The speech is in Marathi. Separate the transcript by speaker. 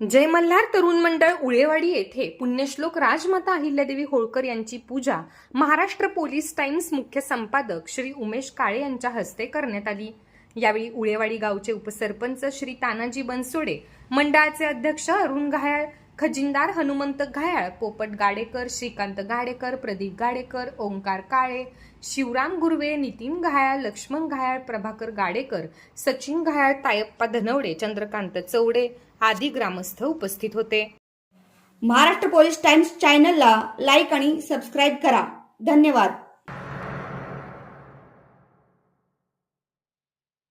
Speaker 1: जय मल्हार तरुण मंडळ उळेवाडी येथे पुण्यश्लोक राजमाता अहिल्यादेवी होळकर यांची पूजा महाराष्ट्र पोलीस टाइम्स मुख्य संपादक श्री उमेश काळे यांच्या हस्ते करण्यात आली. यावेळी उळेवाडी गावचे उपसरपंच श्री तानाजी बनसोडे मंडळाचे अध्यक्ष अरुण घायाळ खजिनदार हनुमंत घायाळ पोपट गाडेकर श्रीकांत गाडेकर प्रदीप गाडेकर ओंकार काळे शिवराम गुरवे नितीन घायाळ लक्ष्मण घायाळ प्रभाकर गाडेकर सचिन घायाळ तायप्पा धनवडे चंद्रकांत चौडे आदी ग्रामस्थ उपस्थित होते.
Speaker 2: महाराष्ट्र पोलीस टाइम्स चॅनलला लाईक आणि सबस्क्राईब करा. धन्यवाद.